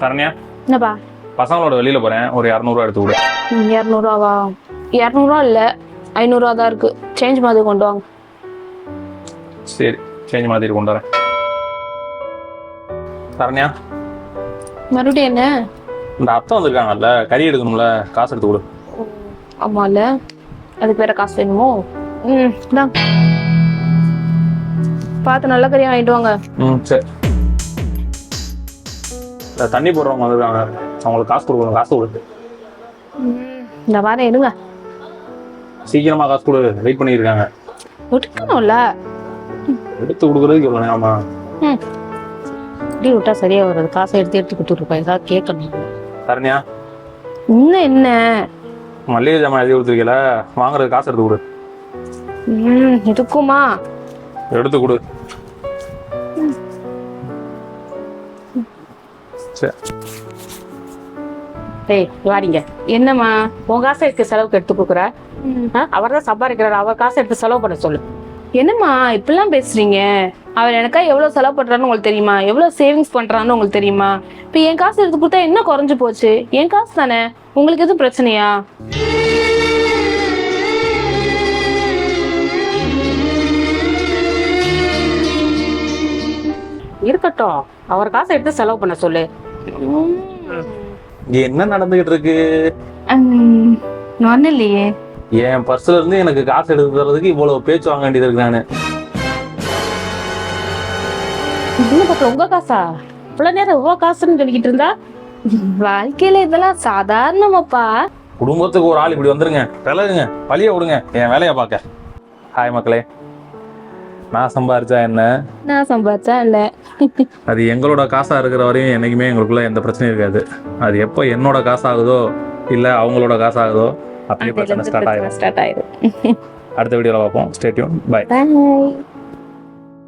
சரண்யா? என்னப்பா? பசங்களோட வெளியில போறேன். ஒரு இரநூறுவா எடுத்து கொடு. இரநூறுவாவா? இரநூறுவா இல்லை. ஐநூறுவா தான் இருக்கு. சேஞ்ச் மாதிரி கொண்டு வாங்க. சரி சேஞ்ச் மாதிரி கொண்டு வரேன். சரண்யா? மறுபடியும் என்ன? இந்த அத்தை வந்திருக்காங்கல்ல கறி எடுக்கணும்ல காசு எடுத்து கொடு. ஆமால அதுக்கு வேற காசு வேணுமோ? ம். பார்த்து நல்ல கறியா வாங்கிட்டு வாங்க. ம் சரி. தண்ணி போடுறவங்க வந்திருக்காங்க அவங்களுக்கு காசு கொடுக்கணும். காசு கொடு இந்த வாரம் எடுங்க. சீக்கிரமா காசு கொடு. வெயிட் பண்ணியிருக்காங்க விட்டுக்கணும்ல எடுத்து கொடுக்குறதுக்கு இவ்வளோ நேரமா? இப்படி விட்டா சரியா வராது. காசை எடுத்து எடுத்து கொடுத்துருப்பா ஏதாவது கேட்கணும். சரண்யா இன்னும் என்ன? மல்லிகை ஜாமான் எழுதி கொடுத்துருக்கல. வாங்குறது காசு எடுத்து கொடு. ம் இருக்குமா எடுத்து கொடு. சரி டேய் வாடிங்க. என்னம்மா உன் காசை எடுத்து செலவுக்கு எடுத்து கொடுக்குற? அவர் தான் சம்பாதிக்கிறாரு. அவர் காசை எடுத்து செலவு பண்ண சொல்லு. என்னம்மா இப்படிலாம் பேசுறீங்க? அவர் எனக்கா எவ்வளவு செலவு பண்றான்னு உங்களுக்கு தெரியுமா? எவ்வளவு சேவிங்ஸ் பண்றான்னு உங்களுக்கு தெரியுமா? இப்ப என் காசு எடுத்து கொடுத்தா என்ன குறைஞ்சு போச்சு? என் காசு தானே? உங்களுக்கு எதுவும் பிரச்சனையா? இருக்கட்டும். அவர் காசை எடுத்து செலவு பண்ண சொல்லு. என்ன நடந்துகிட்டு இருக்கு ஒன்னும் இல்லையே என் பர்ஸ்ல இருந்து எனக்கு காசு எடுத்து தர்றதுக்கு இவ்வளவு பேச்சு வாங்க வேண்டியது இருக்கு நானு. உங்க காசா? இவ்வளவு நேரம் இவ்வளவு காசுன்னு சொல்லிக்கிட்டு இருந்தா? வாழ்க்கையில இதெல்லாம் சாதாரணமாப்பா. குடும்பத்துக்கு ஒரு ஆள் இப்படி வந்துருங்க. விலகுங்க. பழிய விடுங்க. என் வேலையை பார்க்க. ஹாய் மக்களே. நான் சம்பாரிச்சா என்ன? நான் சம்பாதிச்சா இல்ல அது எங்களோட காசா இருக்கிற வரையும் என்னைக்குமே எங்களுக்குள்ள எந்த பிரச்சனையும் இருக்காது. அது எப்போ என்னோட காசாகுதோ இல்ல அவங்களோட காசாகுதோ அப்படியே பிரச்சனை ஸ்டார்ட் ஆயிடும் ஸ்டார்ட் ஆயிரும். அடுத்த வீடியோல பார்ப்போம். Stay tuned bye Bye.